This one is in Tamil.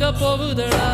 வாங்க போகுதடா.